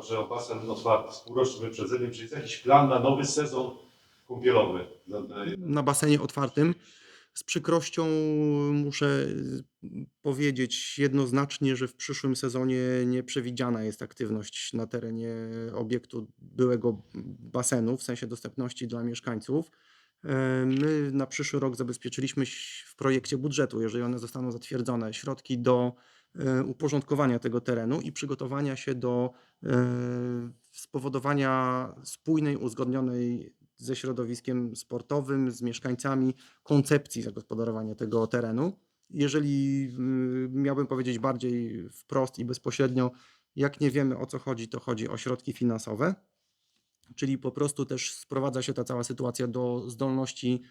toczy o basen otwarty z półrocznym wyprzedzeniem, czy jest jakiś plan na nowy sezon kąpielowy? Na basenie otwartym. Z przykrością muszę powiedzieć jednoznacznie, że w przyszłym sezonie nie przewidziana jest aktywność na terenie obiektu byłego basenu, w sensie dostępności dla mieszkańców. E, My na przyszły rok zabezpieczyliśmy w projekcie budżetu, jeżeli one zostaną zatwierdzone, środki do uporządkowania tego terenu i przygotowania się do e, spowodowania spójnej, uzgodnionej ze środowiskiem sportowym, z mieszkańcami koncepcji zagospodarowania tego terenu. Jeżeli y, miałbym powiedzieć bardziej wprost i bezpośrednio, jak nie wiemy o co chodzi, to chodzi o środki finansowe, czyli po prostu też sprowadza się ta cała sytuacja do zdolności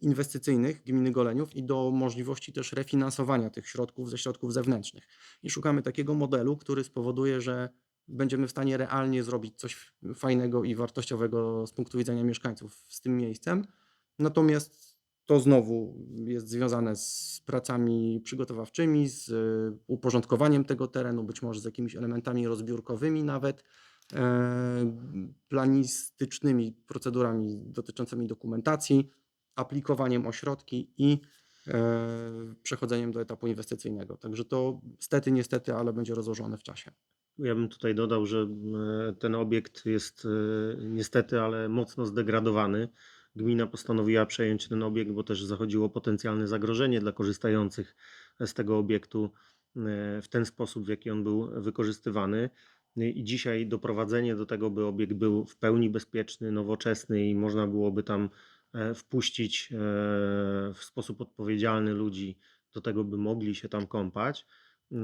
inwestycyjnych gminy Goleniów i do możliwości też refinansowania tych środków ze środków zewnętrznych. I szukamy takiego modelu, który spowoduje, że będziemy w stanie realnie zrobić coś fajnego i wartościowego z punktu widzenia mieszkańców z tym miejscem. Natomiast to znowu jest związane z pracami przygotowawczymi, z y, uporządkowaniem tego terenu, być może z jakimiś elementami rozbiórkowymi nawet, e, planistycznymi procedurami dotyczącymi dokumentacji, aplikowaniem o środki i e, przechodzeniem do etapu inwestycyjnego. Także to stety, niestety, ale będzie rozłożone w czasie. Ja bym tutaj dodał, że e, ten obiekt jest e, niestety, ale mocno zdegradowany. Gmina postanowiła przejąć ten obiekt, bo też zachodziło potencjalne zagrożenie dla korzystających z tego obiektu w ten sposób, w jaki on był wykorzystywany. I dzisiaj doprowadzenie do tego, by obiekt był w pełni bezpieczny, nowoczesny i można byłoby tam wpuścić e, w sposób odpowiedzialny ludzi do tego, by mogli się tam kąpać, e,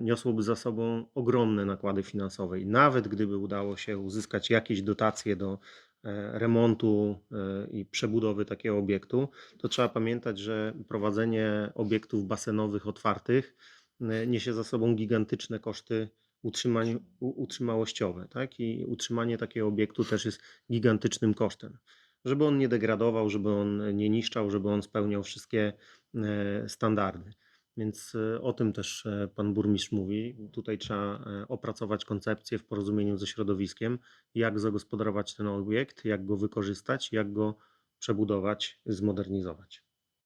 niosłoby za sobą ogromne nakłady finansowe. I nawet gdyby udało się uzyskać jakieś dotacje do e, remontu e, i przebudowy takiego obiektu, to trzeba pamiętać, że prowadzenie obiektów basenowych otwartych e, niesie za sobą gigantyczne koszty utrzymałościowe. Tak? I utrzymanie takiego obiektu też jest gigantycznym kosztem. Żeby on nie degradował, żeby on nie niszczał, żeby on spełniał wszystkie e, standardy. Więc e, o tym też e, pan burmistrz mówi. Tutaj trzeba opracować koncepcję w porozumieniu ze środowiskiem, jak zagospodarować ten obiekt, jak go wykorzystać, jak go przebudować, zmodernizować.